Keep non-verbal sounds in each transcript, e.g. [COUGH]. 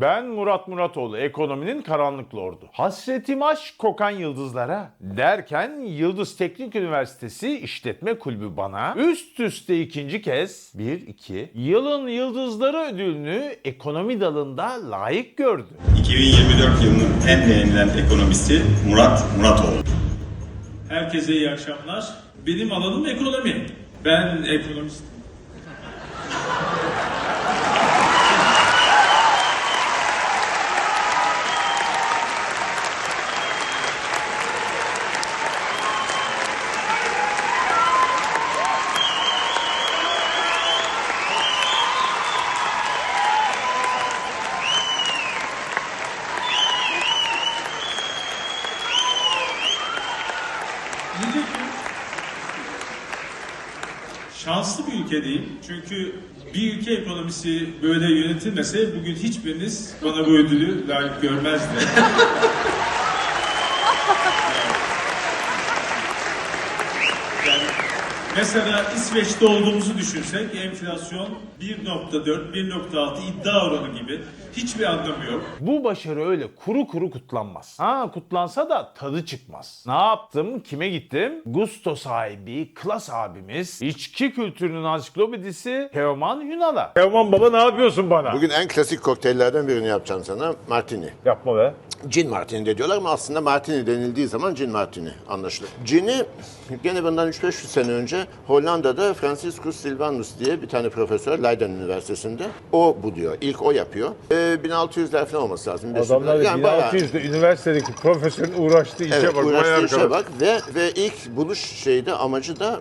Ben Murat Muratoğlu, ekonominin karanlık lordu. Hasretim aşk kokan yıldızlara derken Yıldız Teknik Üniversitesi İşletme Kulübü bana üst üste ikinci kez 1-2 yılın yıldızları ödülünü ekonomi dalında layık gördü. 2024 yılının en beğenilen ekonomisti Murat Muratoğlu. Herkese iyi akşamlar. Benim alanım ekonomi. Ben ekonomistim. Diyecek ki, Bir ülkedeyim. Çünkü bir ülke ekonomisi böyle yönetilmese bugün hiçbiriniz bana bu ödülü layık görmezdi. [LAUGHS] mesela İsveç'te olduğumuzu düşünsek enflasyon 1.4, 1.6 iddia oranı gibi hiçbir anlamı yok. Bu başarı öyle kuru kuru kutlanmaz. Ha kutlansa da tadı çıkmaz. Ne yaptım? Kime gittim? Gusto sahibi, klas abimiz, içki kültürünün ansiklopedisi Teoman Yunal'a. Teoman baba ne yapıyorsun bana? Bugün en klasik kokteyllerden birini yapacağım sana. Martini. Yapma be. Gin Martini de diyorlar ama aslında Martini denildiği zaman Gin Martini anlaşılır. Gin'i gene bundan 3-500 sene önce Hollanda'da Franciscus Silvanus diye bir tane profesör Leiden Üniversitesi'nde o bu diyor. İlk o yapıyor. Ee, 1600'ler falan olması lazım. Adamlar Yani bayağı- 1600'de üniversitedeki profesörün uğraştığı işe Evet, bak. uğraştığı işe bak ve ve ilk buluş şeyde amacı da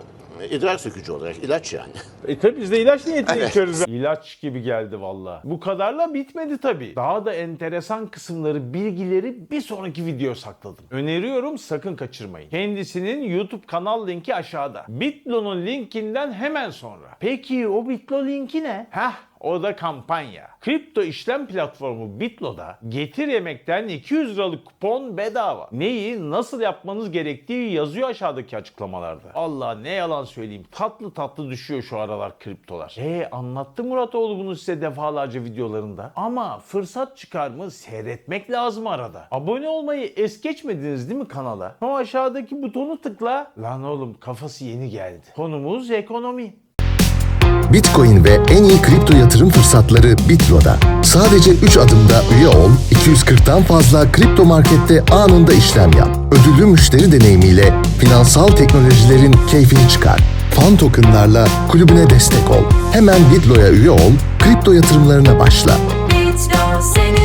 idrar sökücü olarak ilaç yani. [LAUGHS] E tabi biz de ilaç niyetine Evet. içiyoruz. İlaç gibi geldi valla. Bu kadarla bitmedi tabi. Daha da enteresan kısımları, bilgileri bir sonraki video sakladım. Öneriyorum sakın kaçırmayın. Kendisinin YouTube kanal linki aşağıda. Bitlo'nun linkinden hemen sonra. Peki o Bitlo linki ne? Heh o da kampanya. Kripto işlem platformu Bitlo'da getir yemekten 200 liralık kupon bedava. Neyi nasıl yapmanız gerektiği yazıyor aşağıdaki açıklamalarda. Allah ne yalan söyleyeyim tatlı tatlı düşüyor şu aralar kriptolar. E anlattı Muratoğlu bunu size defalarca videolarında. Ama fırsat çıkar mı seyretmek lazım arada. Abone olmayı es geçmediniz değil mi kanala? O aşağıdaki butonu tıkla. Lan oğlum kafası yeni geldi. Konumuz ekonomi. Bitcoin ve en iyi kripto yatırım fırsatları Bitlo'da. Sadece 3 adımda üye ol, 240'tan fazla kripto markette anında işlem yap. Ödüllü müşteri deneyimiyle finansal teknolojilerin keyfini çıkar. Fan tokenlarla kulübüne destek ol. Hemen Bitlo'ya üye ol, kripto yatırımlarına başla. Bitlo Bitlo.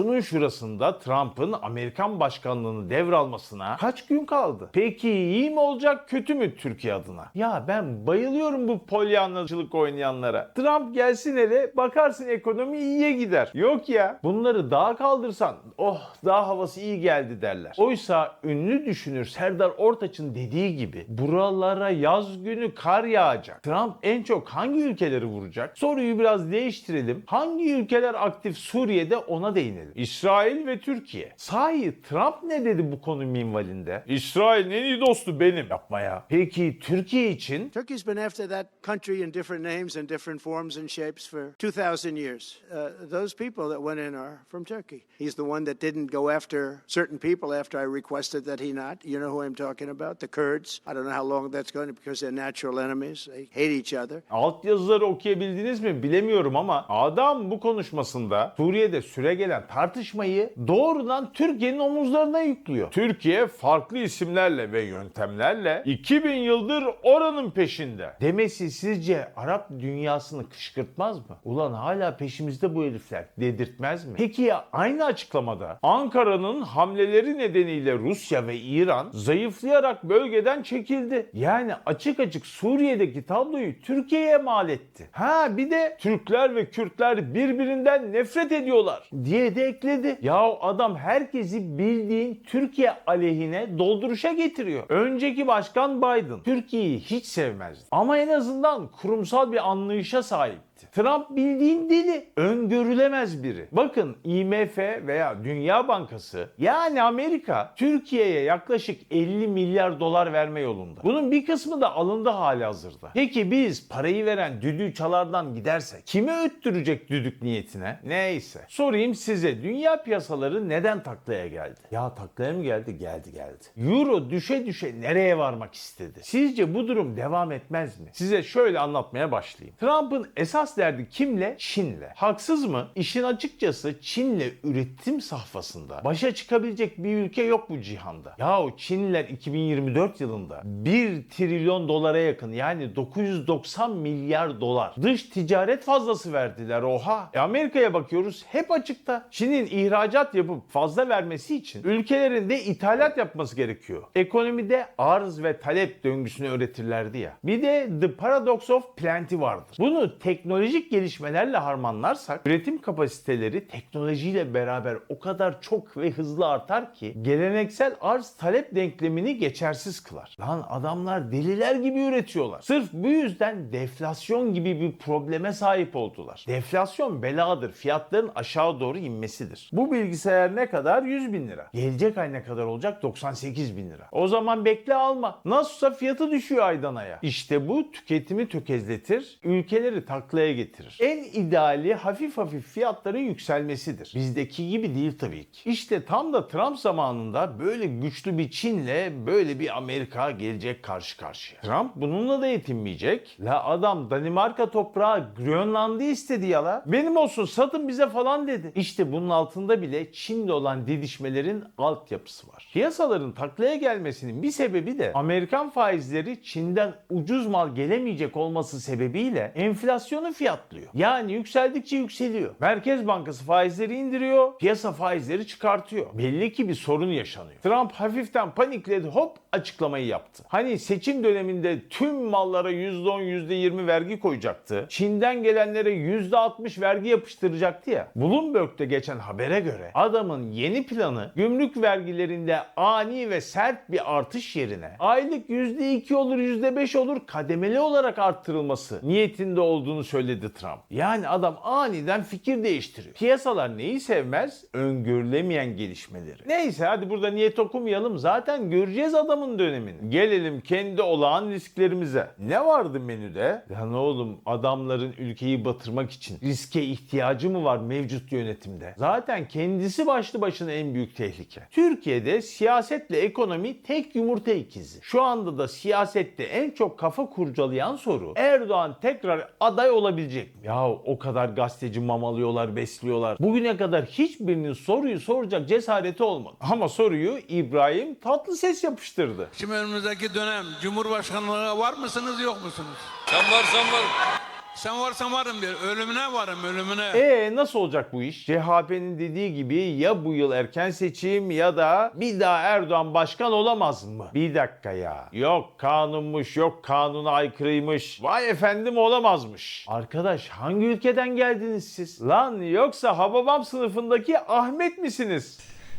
Şunun şurasında Trump'ın Amerikan başkanlığını devralmasına kaç gün kaldı? Peki iyi mi olacak kötü mü Türkiye adına? Ya ben bayılıyorum bu polyanlacılık oynayanlara. Trump gelsin hele bakarsın ekonomi iyiye gider. Yok ya bunları dağa kaldırsan oh dağ havası iyi geldi derler. Oysa ünlü düşünür Serdar Ortaç'ın dediği gibi buralara yaz günü kar yağacak. Trump en çok hangi ülkeleri vuracak? Soruyu biraz değiştirelim. Hangi ülkeler aktif Suriye'de ona değinelim. İsrail ve Türkiye. Sahi Trump ne dedi bu konu minvalinde? İsrail'in en iyi dostu benim. Yapma ya. Peki Türkiye için? Turkey's been after that country in different names and different forms and shapes for 2,000 years. Uh, those people that went in are from Turkey. He's the one that didn't go after certain people after I requested that he not. You know who I'm talking about? The Kurds. I don't know how long that's going to because they're natural enemies. They hate each other. Alt yazıları okuyabildiniz mi bilemiyorum ama adam bu konuşmasında Suriye'de süre gelen tartışmayı doğrudan Türkiye'nin omuzlarına yüklüyor. Türkiye farklı isimlerle ve yöntemlerle 2000 yıldır oranın peşinde. Demesi sizce Arap dünyasını kışkırtmaz mı? Ulan hala peşimizde bu herifler dedirtmez mi? Peki ya aynı açıklamada Ankara'nın hamleleri nedeniyle Rusya ve İran zayıflayarak bölgeden çekildi. Yani açık açık Suriye'deki tabloyu Türkiye'ye mal etti. Ha bir de Türkler ve Kürtler birbirinden nefret ediyorlar diye de ekledi. Ya adam herkesi bildiğin Türkiye aleyhine dolduruşa getiriyor. Önceki başkan Biden Türkiye'yi hiç sevmezdi. Ama en azından kurumsal bir anlayışa sahipti. Etti. Trump bildiğin deli. Öngörülemez biri. Bakın IMF veya Dünya Bankası yani Amerika Türkiye'ye yaklaşık 50 milyar dolar verme yolunda. Bunun bir kısmı da alındı hali hazırda. Peki biz parayı veren düdüğü çalardan gidersek kime öttürecek düdük niyetine? Neyse. Sorayım size dünya piyasaları neden taklaya geldi? Ya taklaya mı geldi? Geldi geldi. Euro düşe düşe nereye varmak istedi? Sizce bu durum devam etmez mi? Size şöyle anlatmaya başlayayım. Trump'ın esas derdi kimle? Çin'le. Haksız mı? İşin açıkçası Çin'le üretim safhasında başa çıkabilecek bir ülke yok bu cihanda. Yahu Çinliler 2024 yılında 1 trilyon dolara yakın yani 990 milyar dolar dış ticaret fazlası verdiler oha. E Amerika'ya bakıyoruz hep açıkta. Çin'in ihracat yapıp fazla vermesi için ülkelerin de ithalat yapması gerekiyor. Ekonomide arz ve talep döngüsünü öğretirlerdi ya. Bir de The Paradox of Plenty vardır. Bunu teknolojik gelişmelerle harmanlarsak üretim kapasiteleri teknolojiyle beraber o kadar çok ve hızlı artar ki geleneksel arz talep denklemini geçersiz kılar. Lan adamlar deliler gibi üretiyorlar. Sırf bu yüzden deflasyon gibi bir probleme sahip oldular. Deflasyon beladır. Fiyatların aşağı doğru inmesidir. Bu bilgisayar ne kadar? 100 bin lira. Gelecek ay ne kadar olacak? 98 bin lira. O zaman bekle alma. Nasılsa fiyatı düşüyor aydan aya. İşte bu tüketimi tökezletir, ülkeleri taklaya getirir. En ideali hafif hafif fiyatların yükselmesidir. Bizdeki gibi değil tabii ki. İşte tam da Trump zamanında böyle güçlü bir Çin'le böyle bir Amerika gelecek karşı karşıya. Trump bununla da yetinmeyecek. La adam Danimarka toprağı Grönland'ı istedi ya la. Benim olsun satın bize falan dedi. İşte bunun altında bile Çin'le olan didişmelerin altyapısı var. Piyasaların taklaya gelmesinin bir sebebi de Amerikan faizleri Çin'den ucuz mal gelemeyecek olması sebebiyle enflasyonu fiyatlıyor. Yani yükseldikçe yükseliyor. Merkez Bankası faizleri indiriyor, piyasa faizleri çıkartıyor. Belli ki bir sorun yaşanıyor. Trump hafiften panikledi hop açıklamayı yaptı. Hani seçim döneminde tüm mallara %10 %20 vergi koyacaktı. Çin'den gelenlere %60 vergi yapıştıracaktı ya. Bloomberg'de geçen habere göre adamın yeni planı gümrük vergilerinde ani ve sert bir artış yerine aylık %2 olur %5 olur kademeli olarak arttırılması niyetinde olduğunu söyledi Trump. Yani adam aniden fikir değiştiriyor. Piyasalar neyi sevmez? Öngörülemeyen gelişmeleri. Neyse hadi burada niyet okumayalım. Zaten göreceğiz adamın dönemini. Gelelim kendi olağan risklerimize. Ne vardı menüde? Lan oğlum adamların ülkeyi batırmak için riske ihtiyacı mı var mevcut yönetimde? Zaten kendisi başlı başına en büyük tehlike. Türkiye'de siyasetle ekonomi tek yumurta ikizi. Şu anda da siyasette en çok kafa kurcalayan soru Erdoğan tekrar aday olabilecek mi? Ya o kadar gazeteci mamalıyorlar, besliyorlar. Bugüne kadar hiçbirinin soruyu soracak cesareti olmadı. Ama soruyu İbrahim Tatlıses yapıştırdı. Şimdi önümüzdeki dönem Cumhurbaşkanlığı var mısınız yok musunuz? Sen varsan var. Sen varsan varım diyor. Ölümüne varım ölümüne. Ee nasıl olacak bu iş? CHP'nin dediği gibi ya bu yıl erken seçim ya da bir daha Erdoğan başkan olamaz mı? Bir dakika ya. Yok kanunmuş, yok kanuna aykırıymış. Vay efendim olamazmış. Arkadaş hangi ülkeden geldiniz siz? Lan yoksa Hababam sınıfındaki Ahmet misiniz?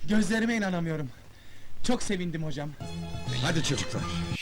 Gözlerime inanamıyorum. Çok sevindim hocam. Hadi çocuklar.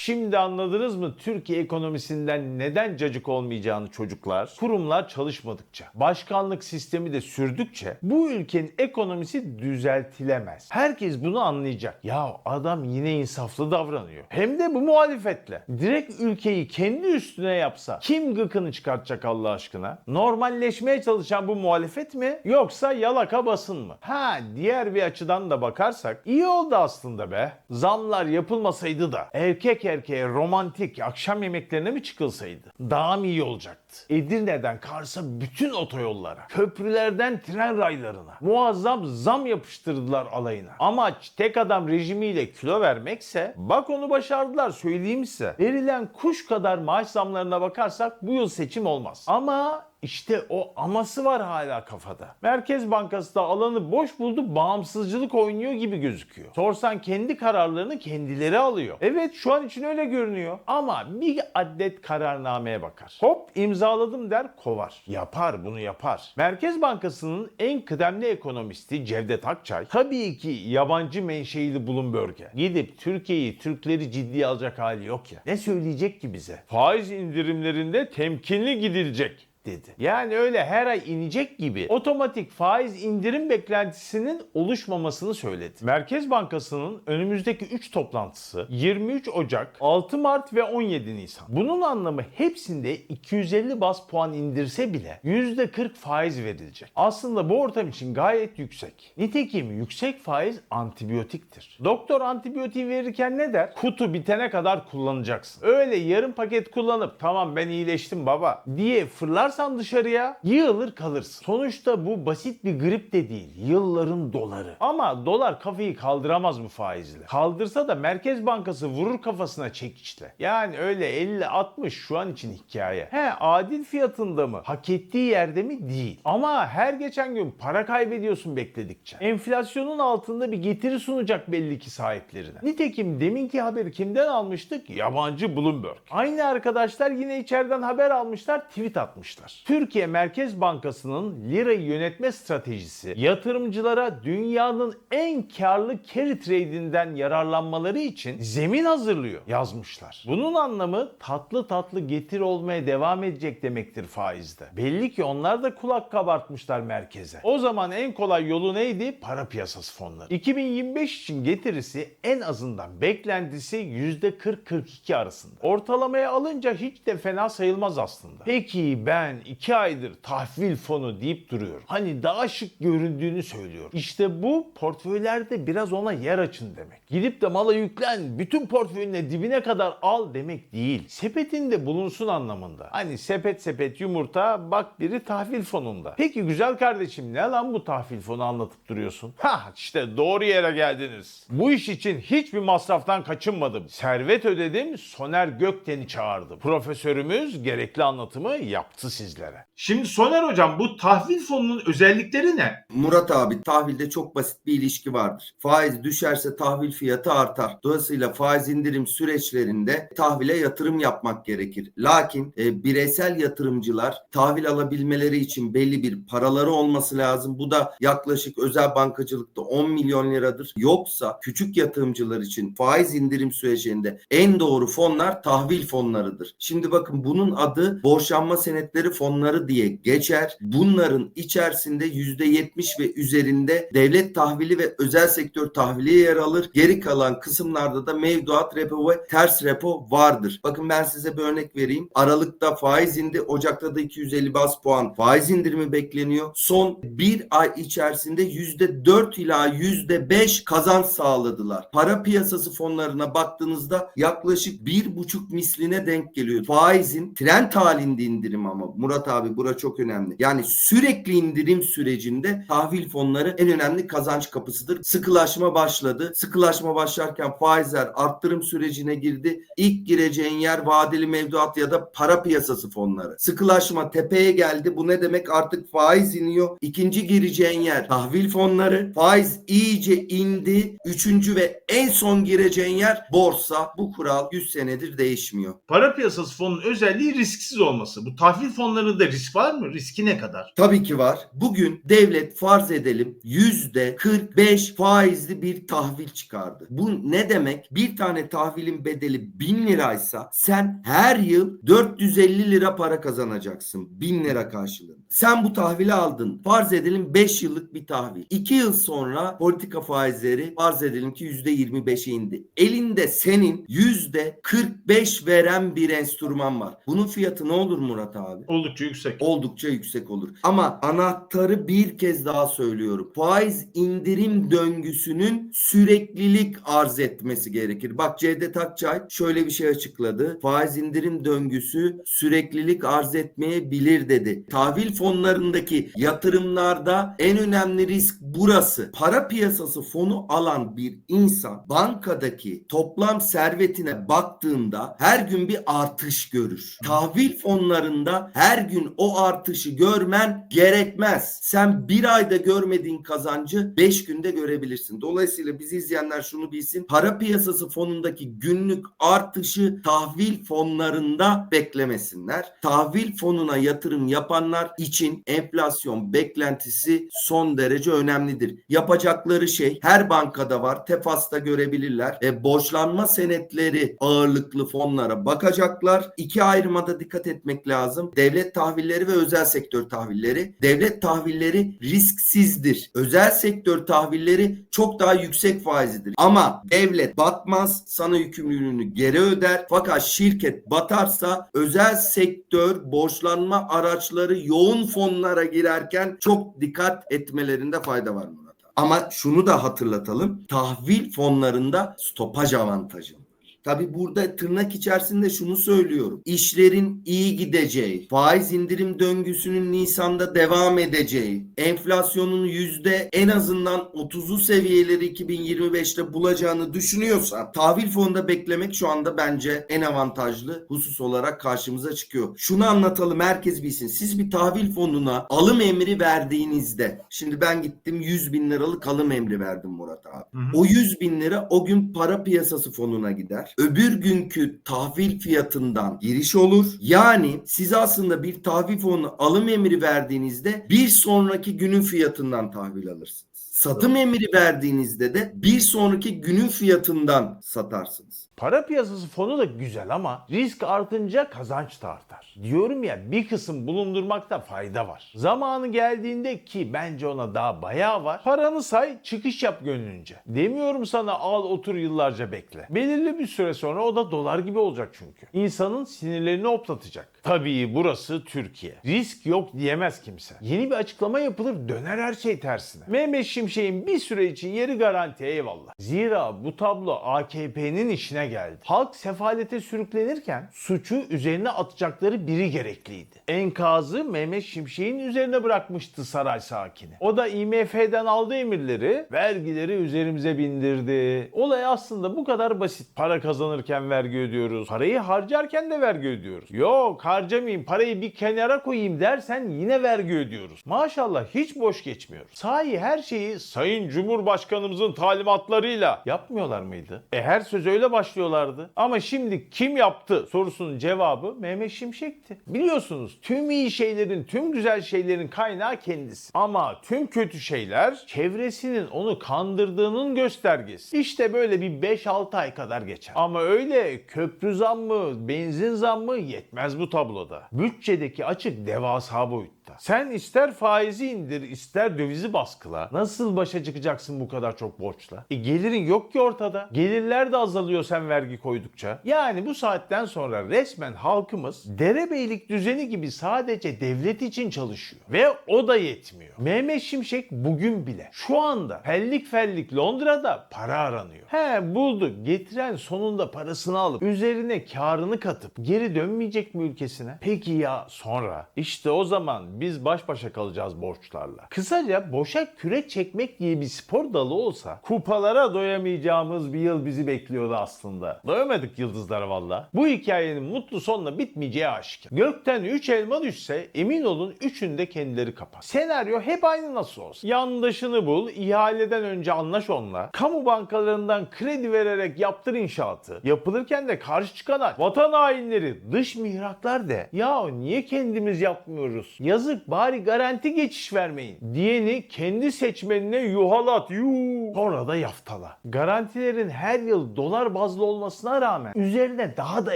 Şimdi anladınız mı Türkiye ekonomisinden neden cacık olmayacağını çocuklar? Kurumlar çalışmadıkça, başkanlık sistemi de sürdükçe bu ülkenin ekonomisi düzeltilemez. Herkes bunu anlayacak. Ya adam yine insaflı davranıyor. Hem de bu muhalefetle. Direkt ülkeyi kendi üstüne yapsa kim gıkını çıkartacak Allah aşkına? Normalleşmeye çalışan bu muhalefet mi? Yoksa yalaka basın mı? Ha diğer bir açıdan da bakarsak iyi oldu aslında be. Zamlar yapılmasaydı da erkek erkeğe romantik akşam yemeklerine mi çıkılsaydı? Daha mı iyi olacaktı? Edirne'den Kars'a bütün otoyollara, köprülerden tren raylarına muazzam zam yapıştırdılar alayına. Amaç tek adam rejimiyle kilo vermekse bak onu başardılar söyleyeyim size. Verilen kuş kadar maaş zamlarına bakarsak bu yıl seçim olmaz. Ama işte o aması var hala kafada. Merkez Bankası da alanı boş buldu bağımsızcılık oynuyor gibi gözüküyor. Sorsan kendi kararlarını kendileri alıyor. Evet şu an için öyle görünüyor. Ama bir adet kararnameye bakar. Hop imzaladım der kovar. Yapar bunu yapar. Merkez Bankası'nın en kıdemli ekonomisti Cevdet Akçay tabii ki yabancı menşeili Bloomberg'e gidip Türkiye'yi Türkleri ciddiye alacak hali yok ya. Ne söyleyecek ki bize? Faiz indirimlerinde temkinli gidilecek. Dedi. Yani öyle her ay inecek gibi otomatik faiz indirim beklentisinin oluşmamasını söyledi. Merkez Bankası'nın önümüzdeki 3 toplantısı 23 Ocak, 6 Mart ve 17 Nisan. Bunun anlamı hepsinde 250 bas puan indirse bile %40 faiz verilecek. Aslında bu ortam için gayet yüksek. Nitekim yüksek faiz antibiyotiktir. Doktor antibiyotiği verirken ne der? Kutu bitene kadar kullanacaksın. Öyle yarım paket kullanıp tamam ben iyileştim baba diye fırlarsan dışarıya yığılır kalırsın. Sonuçta bu basit bir grip de değil. Yılların doları. Ama dolar kafayı kaldıramaz bu faizle. Kaldırsa da Merkez Bankası vurur kafasına çekiçle. Yani öyle 50-60 şu an için hikaye. He adil fiyatında mı? Hak ettiği yerde mi? Değil. Ama her geçen gün para kaybediyorsun bekledikçe. Enflasyonun altında bir getiri sunacak belli ki sahiplerine. Nitekim deminki haberi kimden almıştık? Yabancı Bloomberg. Aynı arkadaşlar yine içeriden haber almışlar, tweet atmışlar. Türkiye Merkez Bankası'nın lirayı yönetme stratejisi yatırımcılara dünyanın en karlı carry trade'inden yararlanmaları için zemin hazırlıyor yazmışlar. Bunun anlamı tatlı tatlı getir olmaya devam edecek demektir faizde. Belli ki onlar da kulak kabartmışlar merkeze. O zaman en kolay yolu neydi? Para piyasası fonları. 2025 için getirisi en azından beklentisi %40-42 arasında. Ortalamaya alınca hiç de fena sayılmaz aslında. Peki ben 2 aydır tahvil fonu deyip duruyorum. Hani daha şık göründüğünü söylüyorum. İşte bu portföylerde biraz ona yer açın demek. Gidip de mala yüklen, bütün portföyüne dibine kadar al demek değil. Sepetinde bulunsun anlamında. Hani sepet sepet yumurta bak biri tahvil fonunda. Peki güzel kardeşim ne lan bu tahvil fonu anlatıp duruyorsun? Ha işte doğru yere geldiniz. Bu iş için hiçbir masraftan kaçınmadım. Servet ödedim, Soner Gökten'i çağırdım. Profesörümüz gerekli anlatımı yaptı sizlere. Şimdi Soner Hocam bu tahvil fonunun özellikleri ne? Murat abi tahvilde çok basit bir ilişki vardır. Faiz düşerse tahvil fiyatı artar. Dolayısıyla faiz indirim süreçlerinde tahvile yatırım yapmak gerekir. Lakin e, bireysel yatırımcılar tahvil alabilmeleri için belli bir paraları olması lazım. Bu da yaklaşık özel bankacılıkta 10 milyon liradır. Yoksa küçük yatırımcılar için faiz indirim sürecinde en doğru fonlar tahvil fonlarıdır. Şimdi bakın bunun adı borçlanma senetleri fonları diye geçer. Bunların içerisinde %70 ve üzerinde devlet tahvili ve özel sektör tahvili yer alır. Geri kalan kısımlarda da mevduat repo ve ters repo vardır. Bakın ben size bir örnek vereyim. Aralıkta faiz indi. Ocak'ta da 250 bas puan faiz indirimi bekleniyor. Son bir ay içerisinde %4 ila %5 kazanç sağladılar. Para piyasası fonlarına baktığınızda yaklaşık bir buçuk misline denk geliyor. Faizin trend halinde indirim ama Murat abi bura çok önemli. Yani sürekli indirim sürecinde tahvil fonları en önemli kazanç kapısıdır. Sıkılaşma başladı. Sıkılaşma başlarken faizler arttırım sürecine girdi. İlk gireceğin yer vadeli mevduat ya da para piyasası fonları. Sıkılaşma tepeye geldi. Bu ne demek? Artık faiz iniyor. İkinci gireceğin yer tahvil fonları. Faiz iyice indi. Üçüncü ve en son gireceğin yer borsa. Bu kural 100 senedir değişmiyor. Para piyasası fonunun özelliği risksiz olması. Bu tahvil fonlarında risk var mı? Riski ne kadar? Tabii ki var. Bugün devlet farz edelim yüzde 45 faizli bir tahvil çıkardı. Bu ne demek? Bir tane tahvilin bedeli 1000 liraysa sen her yıl 450 lira para kazanacaksın 1000 lira karşılığında. Sen bu tahvili aldın. Farz edelim 5 yıllık bir tahvil. 2 yıl sonra politika faizleri farz edelim ki %25'e indi. Elinde senin %45 veren bir enstrüman var. Bunun fiyatı ne olur Murat abi? Oldukça yüksek. oldukça yüksek olur. Ama anahtarı bir kez daha söylüyorum. Faiz indirim döngüsünün süreklilik arz etmesi gerekir. Bak Cevdet Akçay şöyle bir şey açıkladı. Faiz indirim döngüsü süreklilik arz etmeyebilir dedi. Tahvil fonlarındaki yatırımlarda en önemli risk burası. Para piyasası fonu alan bir insan bankadaki toplam servetine baktığında her gün bir artış görür. Tahvil fonlarında her gün o artışı görmen gerekmez. Sen bir ayda görmediğin kazancı 5 günde görebilirsin. Dolayısıyla bizi izleyenler şunu bilsin. Para piyasası fonundaki günlük artışı tahvil fonlarında beklemesinler. Tahvil fonuna yatırım yapanlar için enflasyon beklentisi son derece önemlidir. Yapacakları şey her bankada var. Tefas'ta görebilirler. E, borçlanma senetleri ağırlıklı fonlara bakacaklar. İki ayrımada dikkat etmek lazım. Devlet tahvilleri ve özel sektör tahvilleri. Devlet tahvilleri risksizdir. Özel sektör tahvilleri çok daha yüksek faizlidir. Ama devlet batmaz, sana yükümlülüğünü geri öder. Fakat şirket batarsa özel sektör borçlanma araçları yoğun fonlara girerken çok dikkat etmelerinde fayda var abi. Ama şunu da hatırlatalım. Tahvil fonlarında stopaj avantajı. Tabi burada tırnak içerisinde şunu söylüyorum. İşlerin iyi gideceği, faiz indirim döngüsünün Nisan'da devam edeceği, enflasyonun yüzde en azından 30'u seviyeleri 2025'te bulacağını düşünüyorsan tahvil fonunda beklemek şu anda bence en avantajlı husus olarak karşımıza çıkıyor. Şunu anlatalım herkes bilsin. Siz bir tahvil fonuna alım emri verdiğinizde şimdi ben gittim 100 bin liralık alım emri verdim Murat abi. O 100 bin lira o gün para piyasası fonuna gider. Öbür günkü tahvil fiyatından giriş olur. Yani siz aslında bir tahvil fonuna alım emri verdiğinizde bir sonraki günün fiyatından tahvil alırsınız. Satım emri verdiğinizde de bir sonraki günün fiyatından satarsınız. Para piyasası fonu da güzel ama risk artınca kazanç da artar. Diyorum ya bir kısım bulundurmakta fayda var. Zamanı geldiğinde ki bence ona daha bayağı var. Paranı say çıkış yap gönlünce. Demiyorum sana al otur yıllarca bekle. Belirli bir süre sonra o da dolar gibi olacak çünkü. İnsanın sinirlerini oplatacak. Tabii burası Türkiye. Risk yok diyemez kimse. Yeni bir açıklama yapılır döner her şey tersine. Mehmet Şimşek'in bir süre için yeri garanti eyvallah. Zira bu tablo AKP'nin işine geldi. Halk sefalete sürüklenirken suçu üzerine atacakları biri gerekliydi. Enkazı Mehmet Şimşek'in üzerine bırakmıştı saray sakini. O da IMF'den aldığı emirleri vergileri üzerimize bindirdi. Olay aslında bu kadar basit. Para kazanırken vergi ödüyoruz. Parayı harcarken de vergi ödüyoruz. Yok harcamayayım parayı bir kenara koyayım dersen yine vergi ödüyoruz. Maşallah hiç boş geçmiyoruz. Sahi her şeyi Sayın Cumhurbaşkanımızın talimatlarıyla yapmıyorlar mıydı? E her söz öyle başlıyorlardı. Ama şimdi kim yaptı sorusunun cevabı Mehmet Şimşek'ti. Biliyorsunuz tüm iyi şeylerin, tüm güzel şeylerin kaynağı kendisi. Ama tüm kötü şeyler çevresinin onu kandırdığının göstergesi. İşte böyle bir 5-6 ay kadar geçer. Ama öyle köprü zammı, benzin zammı yetmez bu tabloda. Bütçedeki açık devasa boyutta. Sen ister faizi indir, ister dövizi baskıla. Nasıl başa çıkacaksın bu kadar çok borçla? E gelirin yok ki ortada. Gelirler de azalıyor sen vergi koydukça. Yani bu saatten sonra resmen halkımız derebeylik düzeni gibi sadece devlet için çalışıyor. Ve o da yetmiyor. Mehmet Şimşek bugün bile şu anda fellik fellik Londra'da para aranıyor. He buldu. Getiren sonunda parasını alıp üzerine karını katıp geri dönmeyecek mi ülkesine? Peki ya sonra? İşte o zaman biz baş başa kalacağız borçlarla. Kısaca boşa kürek çekmek diye bir spor dalı olsa kupalara doyamayacağımız bir yıl bizi bekliyordu aslında. Doyamadık yıldızlara valla. Bu hikayenin mutlu sonla bitmeyeceği aşikar. Gökten 3 elma düşse emin olun üçünü de kendileri kapar. Senaryo hep aynı nasıl olsa. Yandaşını bul, ihaleden önce anlaş onunla. Kamu bankalarından kredi vererek yaptır inşaatı. Yapılırken de karşı çıkana vatan hainleri, dış mihraklar de. Ya niye kendimiz yapmıyoruz? Yazık bari garanti geçiş vermeyin. Diyeni kendi seçmenine yuhalat. Yuh. Sonra da yaftala. Garantilerin her yıl dolar bazlı olmasına rağmen üzerine daha da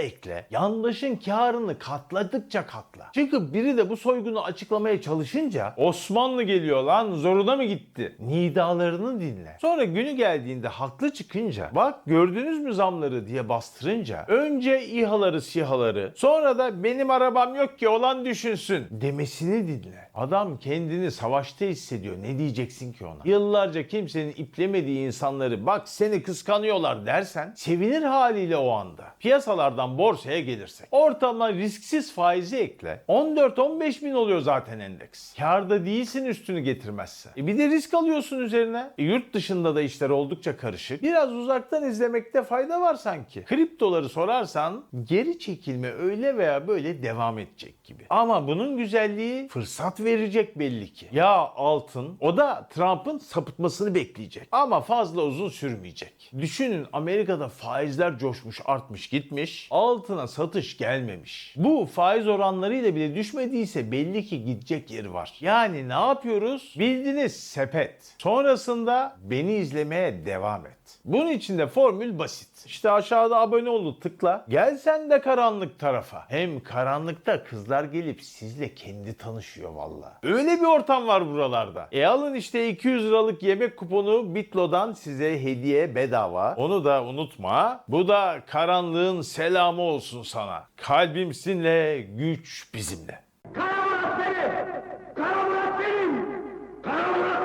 ekle. Yandaşın karını katladıkça katla. Çünkü biri de bu soygunu açıklamaya çalışınca Osmanlı geliyor lan zoruna mı gitti? Nidalarını dinle. Sonra günü geldiğinde haklı çıkınca bak gördünüz mü zamları diye bastırınca önce İHA'ları SİHA'ları sonra da benim arabam yok ki olan düşünsün demesini dinle. Adam kendini savaşta hissediyor. Ne diyeceksin ki ona? Yıllarca kimsenin iplemediği insanları bak seni kıskanıyorlar dersen sevinir haliyle o anda. Piyasalardan borsaya gelirsek. Ortalama risksiz faizi ekle. 14-15 bin oluyor zaten endeks. Karda değilsin üstünü getirmezse. E bir de risk alıyorsun üzerine. E yurt dışında da işler oldukça karışık. Biraz uzaktan izlemekte fayda var sanki. Kriptoları sorarsan geri çekilme öyle veya böyle devam edecek gibi. Ama bunun güzelliği fırsat verecek belli ki. Ya altın o da Trump'ın sapıtmasını bekleyecek. Ama fazla uzun sürmeyecek. Düşünün Amerika'da faizler coşmuş artmış gitmiş. Altına satış gelmemiş. Bu faiz oranlarıyla bile düşmediyse belli ki gidecek yeri var. Yani ne yapıyoruz? Bildiğiniz sepet. Sonrasında beni izlemeye devam et. Bunun için de formül basit. İşte aşağıda abone ol tıkla. Gel sen de karanlık tarafa. Hem karanlıkta kızlar gelip sizle kendi tanışıyor valla. Öyle bir ortam var buralarda. E alın işte 200 liralık yemek kuponu Bitlo'dan size hediye bedava. Onu da unutma. Bu da karanlığın selamı olsun sana. Kalbim sizinle, güç bizimle. Kara Murat benim! Kara Murat benim! Kara Murat